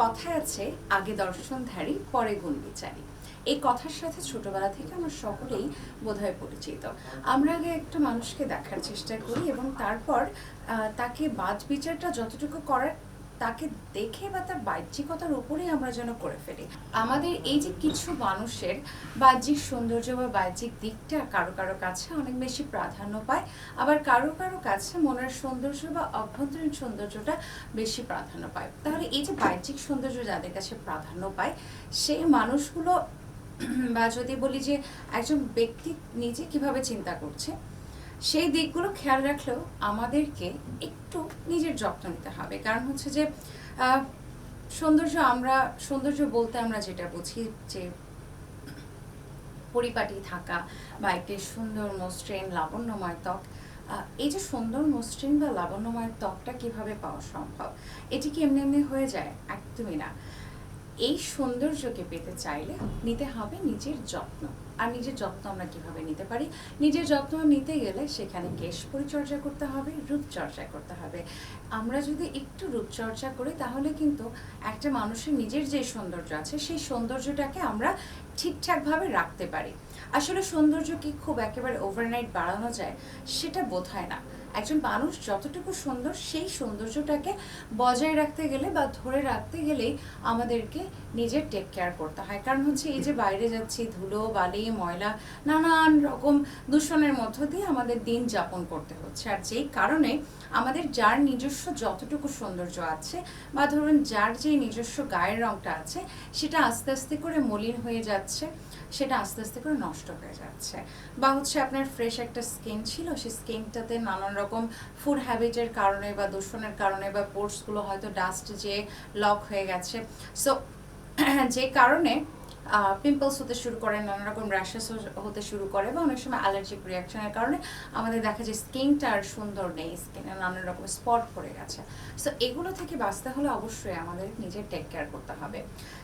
কথায় আছে, আগে দর্শনধারী, পরে গুণ বিচারী এই কথার সাথে ছোটবেলা থেকে আমরা সকলেই বোধহয় পরিচিত। আমরা আগে একটা মানুষকে দেখার চেষ্টা করি এবং তারপর তাকে বাদ বিচারটা যতটুকু করার তাকে দেখে বা তার বাহ্যিকতার উপরেই আমরা যেন করে ফেলি। আমাদের এই যে কিছু মানুষের বাহ্যিক সৌন্দর্য বা বাহ্যিক দিকটা কারও কারও কাছে অনেক বেশি প্রাধান্য পায়, আবার কারও কারও কাছে মনের সৌন্দর্য বা অভ্যন্তরীণ সৌন্দর্যটা বেশি প্রাধান্য পায়। তাহলে এই যে বাহ্যিক সৌন্দর্য যাদের কাছে প্রাধান্য পায় সেই মানুষগুলো বা যদি বলি যে একজন ব্যক্তি নিজে কীভাবে চিন্তা করছে সেই দিকগুলো খেয়াল রাখলেও আমাদেরকে একটু নিজের যত্ন নিতে হবে। কারণ হচ্ছে যে সৌন্দর্য আমরা, সৌন্দর্য বলতে আমরা যেটা বুঝি যে, পরিপাটি থাকা বা একটি সুন্দর মসৃণ লাবণ্যময় ত্বক এই যে সুন্দর মসৃণ বা লাবণ্যময় ত্বকটা কীভাবে পাওয়া সম্ভব? এটি কি এমনি এমনি হয়ে যায়? একদমই না। এই সৌন্দর্যকে পেতে চাইলে নিতে হবে নিজের যত্ন। আর নিজের যত্ন আমরা কীভাবে নিতে পারি? নিজের যত্ন নিতে গেলে সেখানে কেশ পরিচর্যা করতে হবে, রূপচর্চা করতে হবে। আমরা যদি একটু রূপচর্চা করি, তাহলে কিন্তু একটা মানুষের নিজের যে সৌন্দর্য আছে, সেই সৌন্দর্যটাকে আমরা ঠিকঠাকভাবে রাখতে পারি। আসলে সৌন্দর্য কি খুব একেবারে ওভারনাইট বাড়ানো যায়, সেটা বোধ হয় না। একজন মানুষ যতটুকু সুন্দর, সেই সৌন্দর্যটাকে বজায় রাখতে গেলে বা ধরে রাখতে গেলেই আমাদেরকে নিজের টেক কেয়ার করতে হয়। কারণ হচ্ছে এই যে বাইরে যাচ্ছি, ধুলো, বালি, ময়লা, নানান রকম দূষণের মধ্য দিয়ে আমাদের দিন যাপন করতে হচ্ছে। আর যেই কারণে আমাদের যার নিজস্ব যতটুকু সৌন্দর্য আছে বা ধরুন যার যে নিজস্ব গায়ের রংটা আছে, সেটা আস্তে আস্তে করে মলিন হয়ে যাচ্ছে, সেটা আস্তে আস্তে করে নষ্ট হয়ে যাচ্ছে। বা হচ্ছে আপনার ফ্রেশ একটা স্কিন ছিল, সেই স্কিনটাতে নানান রকম ফুড হ্যাবিটের কারণে বা দূষণের কারণে বা পোর্সগুলো হয়তো ডাস্ট যে লক হয়ে গেছে। সো যে কারণে পিম্পলস হতে শুরু করে, নানা রকম র্যাশেস হতে শুরু করে বা অনেক সময় অ্যালার্জিক রিয়াকশনের কারণে আমাদের দেখা যায় স্কিনটা আর সুন্দর নেই স্কিনে নানা রকম স্পট পড়ে গেছে। সো এগুলো থেকে বাঁচতে হলে অবশ্যই আমাদের নিজের টেক কেয়ার করতে হবে।